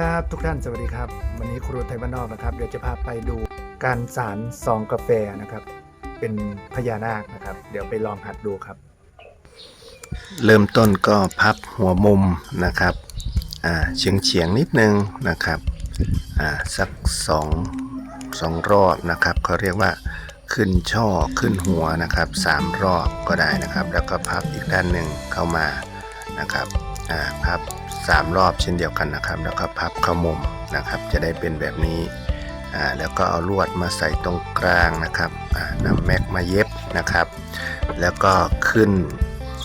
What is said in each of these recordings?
ครับทุกท่านสวัสดีครับ วันนี้ครูไทยบ้านนอกนะครับ เดี๋ยวจะพาไปดูการสารซองกาแฟนะครับ เป็นพญานาคนะครับ เดี๋ยวไปลองหัดดูครับ เริ่มต้นก็พับหัวมุมนะครับอ่าเฉียงเฉียงนิดนึงนะครับอ่าสักสองสองรอบนะครับเขาเรียกว่าขึ้นช่อขึ้นหัวนะครับสามรอบก็ได้นะครับ แล้วก็พับอีกด้านหนึ่งเข้ามานะครับอ่าพับ สามรอบเช่นเดียวกันนะครับ แล้วก็พับเข้ามุมนะครับ จะได้เป็นแบบนี้อ่าแล้วก็เอาลวดมาใส่ตรงกลางนะครับอ่านำแม็กมาเย็บนะครับ แล้วก็ขึ้น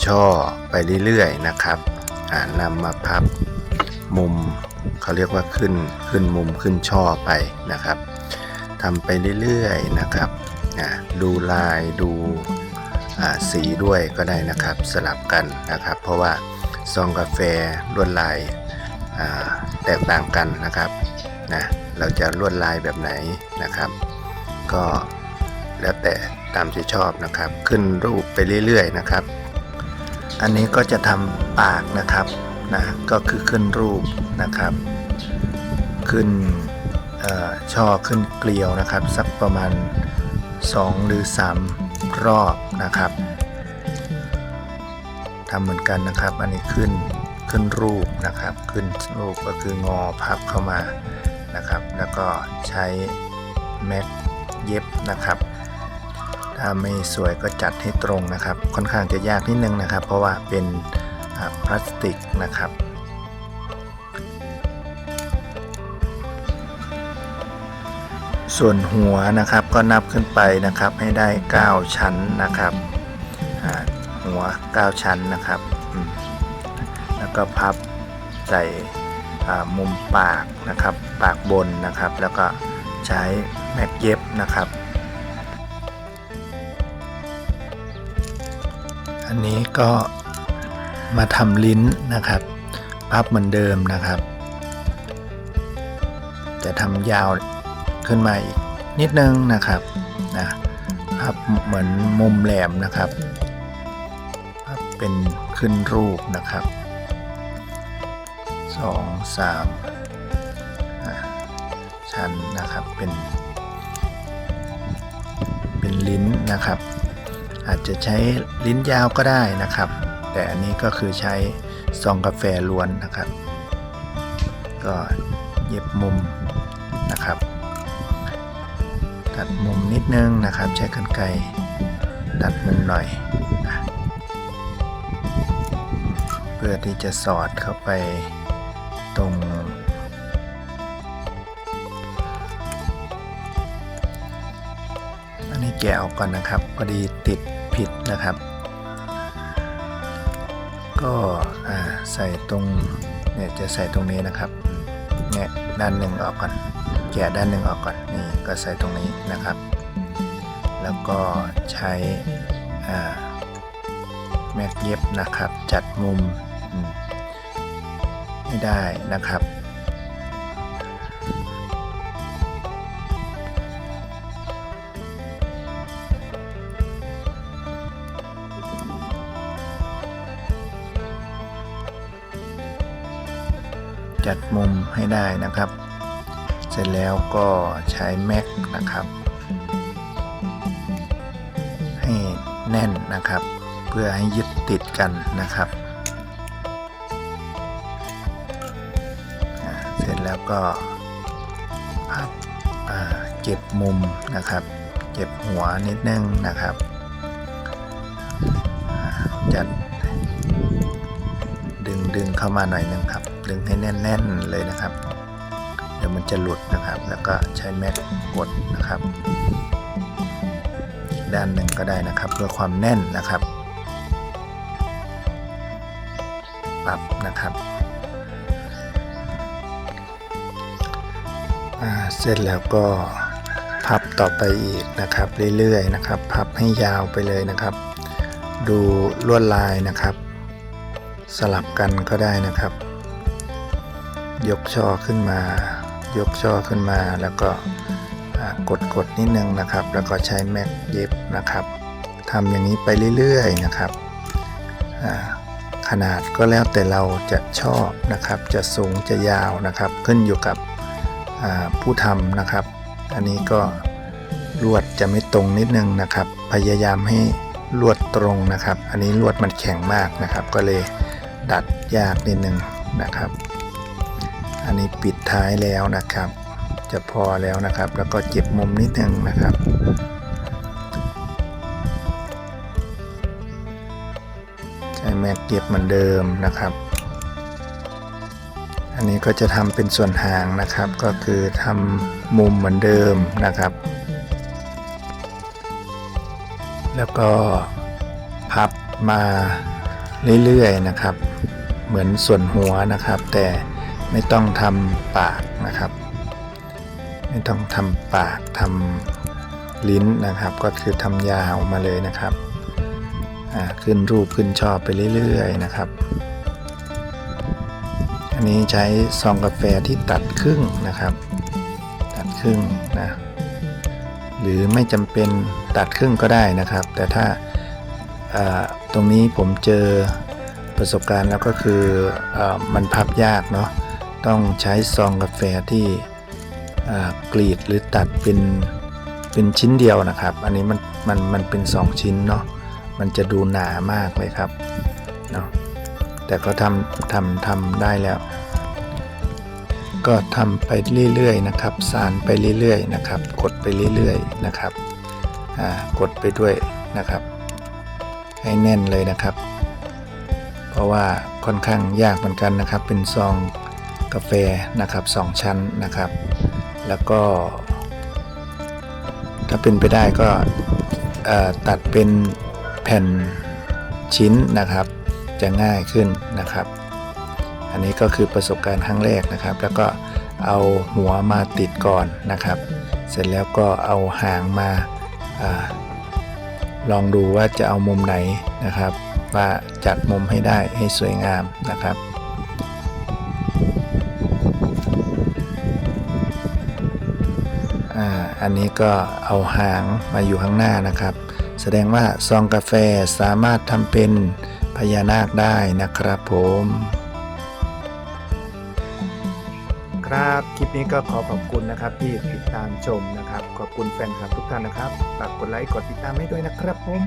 ช่อไปเรื่อยๆนะครับอ่านำมาพับมุมเขาเรียกว่าขึ้นขึ้นมุมขึ้นช่อไปนะครับทำไปเรื่อยๆนะครับอ่าดูลายดูอ่าสีด้วยก็ได้นะครับสลับกันนะครับ เพราะว่า ซองกาแฟลวดลายาแตกต่างกันนะครับนะเราจะลวดลายแบบไหนนะครับ ก็แล้วแต่ตามที่ชอบนะครับ ขึ้นรูปไปเรื่อยๆนะครับ อันนี้ก็จะทำปากนะครับนะก็คือขึ้นรูปนะครับ ขึ้นอช่อขึ้นเกลียวนะครับ สักประมาณ 2 หรือ 3 รอบนะครับ ทำเหมือนกันนะครับ อันนี้ขึ้นขึ้นรูปนะครับ ขึ้นรูปก็คืองอพับเข้ามานะครับ แล้วก็ใช้แม็กเย็บนะครับ ถ้าไม่สวยก็จัดให้ตรงนะครับ ค่อนข้างจะยากนิดนึงนะครับ เพราะว่าเป็นพลาสติกนะครับส่วนหัวนะครับก็นับขึ้นไปนะครับให้ได้ 9 ชั้นนะครับ หัว 9 ชั้นนะครับ แล้วก็พับใส่มุมปากนะครับ ปากบนนะครับ แล้วก็ใช้แม็กเย็บนะครับ อันนี้ก็มาทำลิ้นนะครับ พับเหมือนเดิมนะครับ จะทำยาวขึ้นมาอีกนิดนึงนะครับนะพับเหมือนมุมแหลมนะครับ เป็นขึ้นรูปนะครับสองสามชั้นนะครับเป็น เป็นลิ้นนะครับ อาจจะใช้ลิ้นยาวก็ได้นะครับ แต่อันนี้ก็คือใช้ซองกาแฟล้วนนะครับ ก็เย็บมุมนะครับตัดมุมนิดนึงนะครับ ใช้กรรไกรตัดมุมหน่อย พื่อที่จะสอดเข้าไปตรงอันนี้แกะออกก่อนนะครับพอดีติดผิดนะครับ ก็ใส่ตรงเนี่ยจะใส่ตรงนี้นะครับเนี่ยด้านหนึ่งออกก่อนแกะด้านหนึ่งออกก่อนนี่ก็ใส่ตรงนี้นะครับ แล้วก็ใช้แม็กเย็บนะครับ จัดมุม อืมให้ได้นะครับ จัดมุมให้ได้นะครับ เสร็จแล้วก็ใช้แม็กนะครับ ให้แน่นนะครับ เพื่อให้ยึดติดกันนะครับ ก็พับเก็บมุมนะครับ เก็บหัวนิดนึงนะครับ จัด ดึงดึงเข้ามาหน่อยนึงครับ ดึงให้แน่นๆเลยนะครับ เดี๋ยวมันจะหลุดนะครับ แล้วก็ใช้แม็กกดนะครับอีกด้านหนึ่งก็ได้นะครับ เพื่อความแน่นนะครับ ปรับนะครับ เสร็จแล้วก็พับต่อไปอีกนะครับเรื่อยๆนะครับ พับให้ยาวไปเลยนะครับ ดูลวดลายนะครับ สลับกันก็ได้นะครับ ยกช่อขึ้นมา ยกช่อขึ้นมาแล้วก็กดกดนิดนึงนะครับ แล้วก็ใช้แม็กเย็บนะครับทำอย่างนี้ไปเรื่อยๆนะครับขนาดก็แล้วแต่เราจะชอบนะครับ จะสูงจะยาวนะครับ ขึ้นอยู่กับ ผู้ทำนะครับ อันนี้ก็ลวดจะไม่ตรงนิดนึงนะครับ พยายามให้ลวดตรงนะครับ อันนี้ลวดมันแข็งมากนะครับ ก็เลยดัดยากนิดนึงนะครับ อันนี้ปิดท้ายแล้วนะครับ จะพอแล้วนะครับ แล้วก็เก็บมุมนิดนึงนะครับใช้แม็กเก็บเหมือนเดิมนะครับ อันนี้ก็จะทำเป็นส่วนหางนะครับ ก็คือทำมุมเหมือนเดิมนะครับ แล้วก็พับมาเรื่อยๆนะครับ เหมือนส่วนหัวนะครับ แต่ไม่ต้องทำปากนะครับ ไม่ต้องทำปากทำลิ้นนะครับ ก็คือทำยาวมาเลยนะครับขึ้นรูปขึ้นชอบไปเรื่อยๆนะครับ อันนี้ใช้ซองกาแฟที่ตัดครึ่งนะครับ ตัดครึ่งนะหรือไม่จำเป็นตัดครึ่งก็ได้นะครับ แต่ถ้าตรงนี้ผมเจอประสบการณ์แล้วก็คืออมันพับยากเนาะต้องใช้ซองกาแฟที่กรีดหรือตัดเป็นเป็นชิ้นเดียวนะครับ อันนี้มันมันมันเป็น 2 ชิ้นเนาะมันจะดูหนามากเลยครับเนาะ แต่ก็ทำทำทำได้แล้ว ก็ทำไปเรื่อยๆนะครับ สารไปเรื่อยๆนะครับ กดไปเรื่อยๆนะครับกดไปด้วยนะครับ ให้แน่นเลยนะครับ เพราะว่าค่อนข้างยากเหมือนกันนะครับ เป็นซองกาแฟนะครับสองชั้นนะครับ แล้วก็ ถ้าเป็นไปได้ก็ตัดเป็นแผ่นชิ้นนะครับ จะง่ายขึ้นนะครับ อันนี้ก็คือประสบการณ์ครั้งแรกนะครับ แล้วก็เอาหัวมาติดก่อนนะครับ เสร็จแล้วก็เอาหางมาอาลองดูว่าจะเอามุมไหนนะครับ ว่าจัดมุมให้ได้ให้สวยงามนะครับอ่าอันนี้ก็เอาหางมาอยู่ข้างหน้านะครับ แสดงว่าซองกาแฟสามารถทำเป็น พญานาคได้นะครับผม ครับคลิปนี้ก็ขอขอบคุณนะครับที่ติดตามชมนะครับ ขอบคุณแฟนคลับทุกท่านนะครับฝากกดไลค์กดติดตามให้ด้วยนะครับผม